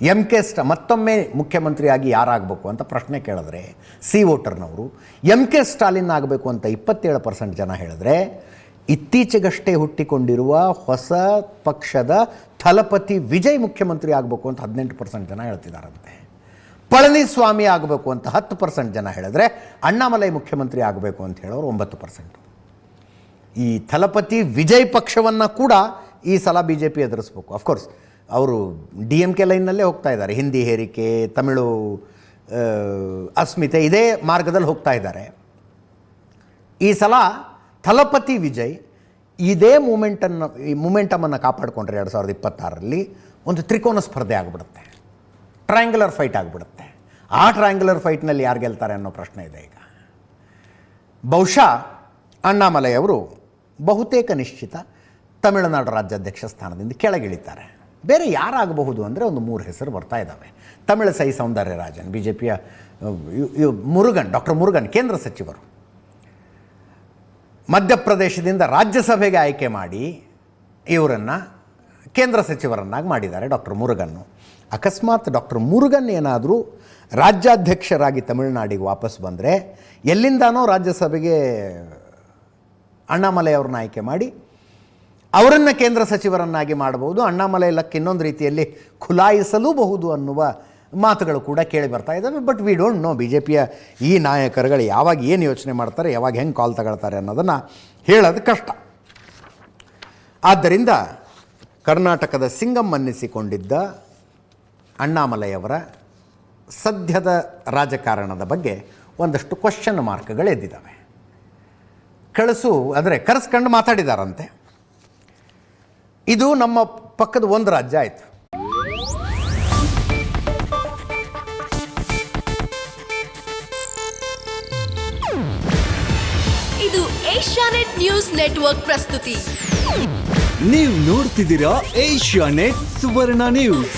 M K ಸ್ಟ, ಮತ್ತೊಮ್ಮೆ ಮುಖ್ಯಮಂತ್ರಿಯಾಗಿ ಯಾರಾಗಬೇಕು ಅಂತ ಪ್ರಶ್ನೆ ಕೇಳಿದ್ರೆ ಸಿ ವೋಟರ್ನವರು ಎಂ ಕೆ ಸ್ಟಾಲಿನ್ ಆಗಬೇಕು ಅಂತ ಇಪ್ಪತ್ತೇಳು ಪರ್ಸೆಂಟ್ ಜನ ಹೇಳಿದ್ರೆ ಇತ್ತೀಚೆಗಷ್ಟೇ ಹುಟ್ಟಿಕೊಂಡಿರುವ ಹೊಸ ಪಕ್ಷದ ಥಲಪತಿ ವಿಜಯ್ ಮುಖ್ಯಮಂತ್ರಿ ಆಗಬೇಕು ಅಂತ ಹದಿನೆಂಟು ಪರ್ಸೆಂಟ್ ಜನ ಹೇಳ್ತಿದ್ದಾರಂತೆ ಪಳನಿಸ್ವಾಮಿ ಆಗಬೇಕು ಅಂತ ಹತ್ತು ಪರ್ಸೆಂಟ್ ಜನ ಹೇಳಿದ್ರೆ ಅಣ್ಣಾಮಲೈ ಮುಖ್ಯಮಂತ್ರಿ ಆಗಬೇಕು ಅಂತ ಹೇಳೋರು ಒಂಬತ್ತು ಪರ್ಸೆಂಟ್. ಈ ಥಲಪತಿ ವಿಜಯ್ ಪಕ್ಷವನ್ನು ಕೂಡ ಈ ಸಲ ಬಿ ಜೆ ಪಿ ಎದುರಿಸ್ಬೇಕು ಅಫ್ಕೋರ್ಸ್ ಅವರು ಡಿ ಎಂ ಕೆ ಲೈನ್ನಲ್ಲೇ ಹೋಗ್ತಾ ಇದ್ದಾರೆ. ಹಿಂದಿ ಹೇರಿಕೆ, ತಮಿಳು ಅಸ್ಮಿತೆ ಇದೇ ಮಾರ್ಗದಲ್ಲಿ ಹೋಗ್ತಾ ಇದ್ದಾರೆ. ಈ ಸಲ ಥಲಪತಿ ವಿಜಯ್ ಇದೇ ಮೂಮೆಂಟನ್ನು, ಈ ಮೂಮೆಂಟಮನ್ನು ಕಾಪಾಡಿಕೊಂಡ್ರೆ ಎರಡು ಸಾವಿರದ ಇಪ್ಪತ್ತಾರರಲ್ಲಿ ಒಂದು ತ್ರಿಕೋನ ಸ್ಪರ್ಧೆ ಆಗಿಬಿಡುತ್ತೆ. ಟ್ರಯಾಂಗ್ಯುಲರ್ ಫೈಟ್ ಆಗಿಬಿಡುತ್ತೆ. ಆ ಟ್ರಯಾಂಗ್ಯುಲರ್ ಫೈಟ್ನಲ್ಲಿ ಯಾರು ಗೆಲ್ತಾರೆ ಅನ್ನೋ ಪ್ರಶ್ನೆ ಇದೆ ಈಗ. ಬಹುಶಃ ಅಣ್ಣಾಮಲೈ ಅವರು ಬಹುತೇಕ ನಿಶ್ಚಿತ ತಮಿಳುನಾಡು ರಾಜ್ಯಾಧ್ಯಕ್ಷ ಸ್ಥಾನದಿಂದ ಕೆಳಗಿಳಿತಾರೆ. ಬೇರೆ ಯಾರಾಗಬಹುದು ಅಂದರೆ ಒಂದು ಮೂರು ಹೆಸರು ಬರ್ತಾ ಇದ್ದಾವೆ ತಮಿಳು ಸೈ ಸೌಂದರ್ಯರಾಜನ್ ಬಿ ಜೆ ಪಿಯ ಮುರುಗನ್, ಡಾಕ್ಟರ್ ಮುರುಗನ್, ಕೇಂದ್ರ ಸಚಿವರು. ಮಧ್ಯಪ್ರದೇಶದಿಂದ ರಾಜ್ಯಸಭೆಗೆ ಆಯ್ಕೆ ಮಾಡಿ ಇವರನ್ನು ಕೇಂದ್ರ ಸಚಿವರನ್ನಾಗಿ ಮಾಡಿದ್ದಾರೆ ಡಾಕ್ಟರ್ ಮುರುಗನ್ನು. ಅಕಸ್ಮಾತ್ ಡಾಕ್ಟರ್ ಮುರುಗನ್ ಏನಾದರೂ ರಾಜ್ಯಾಧ್ಯಕ್ಷರಾಗಿ ತಮಿಳುನಾಡಿಗೆ ವಾಪಸ್ ಬಂದರೆ ಎಲ್ಲಿಂದಾನೋ ರಾಜ್ಯಸಭೆಗೆ ಅಣ್ಣಾಮಲೈ ಅವ್ರನ್ನ ಆಯ್ಕೆ ಮಾಡಿ ಅವರನ್ನು ಕೇಂದ್ರ ಸಚಿವರನ್ನಾಗಿ ಮಾಡಬಹುದು. ಅಣ್ಣಾಮಲೈ ಲಕ್ ಇನ್ನೊಂದು ರೀತಿಯಲ್ಲಿ ಖುಲಾಯಿಸಲೂಬಹುದು ಅನ್ನುವ ಮಾತುಗಳು ಕೂಡ ಕೇಳಿ ಬರ್ತಾ ಇದ್ದಾವೆ. But we don't know B J ಪಿಯ ಈ ನಾಯಕರುಗಳು ಯಾವಾಗ ಏನು ಯೋಚನೆ ಮಾಡ್ತಾರೆ, ಯಾವಾಗ ಹೆಂಗೆ ಕಾಲ್ ತಗೊಳ್ತಾರೆ ಅನ್ನೋದನ್ನು ಹೇಳೋದು ಕಷ್ಟ. ಆದ್ದರಿಂದ ಕರ್ನಾಟಕದ ಸಿಂಗಂ ಅನ್ನಿಸಿಕೊಂಡಿದ್ದ ಅಣ್ಣಾಮಲೈಯವರ ಸದ್ಯದ ರಾಜಕಾರಣದ ಬಗ್ಗೆ ಒಂದಷ್ಟು ಕ್ವಶನ್ ಮಾರ್ಕ್ಗಳು ಎದ್ದಿದ್ದಾವೆ. ಕಳಿಸು, ಅಂದರೆ ಕರೆಸ್ಕೊಂಡು ಮಾತಾಡಿದಾರಂತೆ. ಇದು ನಮ್ಮ ಪಕ್ಕದ ಒಂದು ರಾಜ್ಯ ಆಯಿತು. ಇದು ಏಷ್ಯಾನೆಟ್ ನ್ಯೂಸ್ ನೆಟ್ವರ್ಕ್ ಪ್ರಸ್ತುತಿ. ನೀವು ನೋಡ್ತಿದ್ದೀರಾ ಏಷ್ಯಾ ನೆಟ್ ಸುವರ್ಣ ನ್ಯೂಸ್.